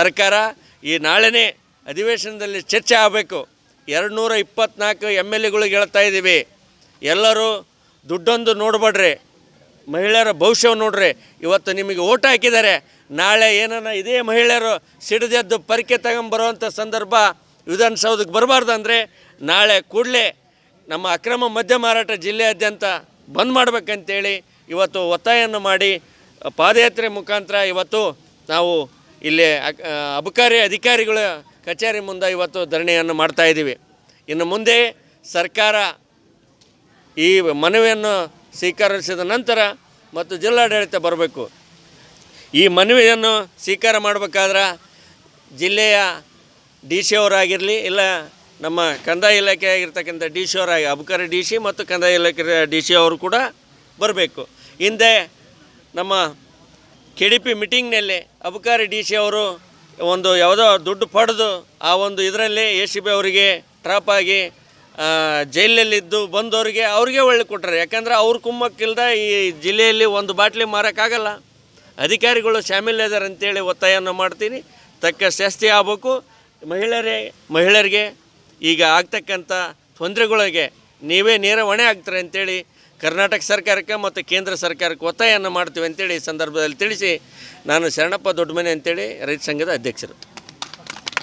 ಸರ್ಕಾರ ಈ ನಾಳೆನೇ ಅಧಿವೇಶನದಲ್ಲಿ ಚರ್ಚೆ ಆಗಬೇಕು. ಎರಡು ನೂರ ಇಪ್ಪತ್ನಾಲ್ಕು ಎಂ ಎಲ್ ಎಗಳಿಗೆ ಹೇಳ್ತಾ ಇದ್ದೀವಿ. ಎಲ್ಲರೂ ದುಡ್ಡೊಂದು ನೋಡಬೇಡ್ರಿ. ಮಹಿಳೆಯರ ಭವಿಷ್ಯ ನೋಡ್ರಿ. ಇವತ್ತು ನಿಮಗೆ ಓಟ್ ಹಾಕಿದ್ದಾರೆ. ನಾಳೆ ಏನನ್ನ ಇದೇ ಮಹಿಳೆಯರು ಸಿಡಿದೆದ್ದು ಪರಿಕೆ ತಗೊಂಬರುವಂಥ ಸಂದರ್ಭ ವಿಧಾನಸೌಧಕ್ಕೆ ಬರಬಾರ್ದು ಅಂದರೆ ನಾಳೆ ಕೂಡಲೇ ನಮ್ಮ ಅಕ್ರಮ ಮದ್ಯ ಮಾರಾಟ ಜಿಲ್ಲೆಯಾದ್ಯಂತ ಬಂದ್ ಮಾಡಬೇಕಂತೇಳಿ ಇವತ್ತು ಒತ್ತಾಯವನ್ನು ಮಾಡಿ ಪಾದಯಾತ್ರೆ ಮುಖಾಂತರ ಇವತ್ತು ನಾವು ಇಲ್ಲಿ ಅಬಕಾರಿ ಅಧಿಕಾರಿಗಳ ಕಚೇರಿ ಮುಂದೆ ಇವತ್ತು ಧರಣಿಯನ್ನು ಮಾಡ್ತಾ ಇದ್ದೀವಿ. ಇನ್ನು ಮುಂದೆ ಸರ್ಕಾರ ಈ ಮನವಿಯನ್ನು ಸ್ವೀಕರಿಸಿದ ನಂತರ ಮತ್ತು ಜಿಲ್ಲಾಡಳಿತ ಬರಬೇಕು. ಈ ಮನವಿಯನ್ನು ಸ್ವೀಕಾರ ಮಾಡಬೇಕಾದ್ರೆ ಜಿಲ್ಲೆಯ ಡಿ ಸಿ ಅವರಾಗಿರಲಿ ಇಲ್ಲ ನಮ್ಮ ಕಂದಾಯ ಇಲಾಖೆ ಆಗಿರ್ತಕ್ಕಂಥ ಡಿ ಸಿ ಅವರಾಗಿ ಅಬಕಾರಿ ಡಿ ಸಿ ಮತ್ತು ಕಂದಾಯ ಇಲಾಖೆ ಡಿ ಸಿ ಅವರು ಕೂಡ ಬರಬೇಕು. ಹಿಂದೆ ನಮ್ಮ ಕೆ ಡಿ ಪಿ ಮೀಟಿಂಗ್ನಲ್ಲಿ ಅಬಕಾರಿ ಡಿ ಸಿ ಅವರು ಒಂದು ಯಾವುದೋ ದುಡ್ಡು ಪಡೆದು ಆ ಒಂದು ಇದರಲ್ಲಿ ಎ ಸಿ ಬಿ ಅವರಿಗೆ ಟ್ರಾಪ್ ಆಗಿ ಜೈಲಲ್ಲಿದ್ದು ಬಂದವರಿಗೆ ಅವ್ರಿಗೆ ಒಳ್ಳೆ ಕೊಟ್ಟರೆ. ಯಾಕಂದ್ರೆ ಅವ್ರ ಕುಮ್ಮಕ್ಕಿಲ್ದ ಈ ಜಿಲ್ಲೆಯಲ್ಲಿ ಒಂದು ಬಾಟ್ಲಿ ಮಾರೋಕ್ಕಾಗಲ್ಲ. ಅಧಿಕಾರಿಗಳು ಶಾಮೀಲಿದ್ದಾರೆ ಅಂತೇಳಿ ಒತ್ತಾಯವನ್ನು ಮಾಡ್ತೀನಿ. ತಕ್ಕ ಶಾಸ್ತಿ ಆಗಬೇಕು. ಮಹಿಳೆಯರೇ, ಮಹಿಳೆಯರಿಗೆ ಈಗ ಆಗ್ತಕ್ಕಂಥ ತೊಂದರೆಗಳಿಗೆ ನೀವೇ ನೇರ ಹೊಣೆ ಆಗ್ತಾರೆ ಅಂತೇಳಿ ಕರ್ನಾಟಕ ಸರ್ಕಾರಕ್ಕೆ ಮತ್ತು ಕೇಂದ್ರ ಸರ್ಕಾರಕ್ಕೆ ಒತ್ತಾಯವನ್ನು ಮಾಡ್ತೀವಿ ಅಂತೇಳಿ ಈ ಸಂದರ್ಭದಲ್ಲಿ ತಿಳಿಸಿ ನಾನು ಶರಣಪ್ಪ ದೊಡ್ಡಮನೆ ಅಂತೇಳಿ ರೈತ ಸಂಘದ ಅಧ್ಯಕ್ಷರು.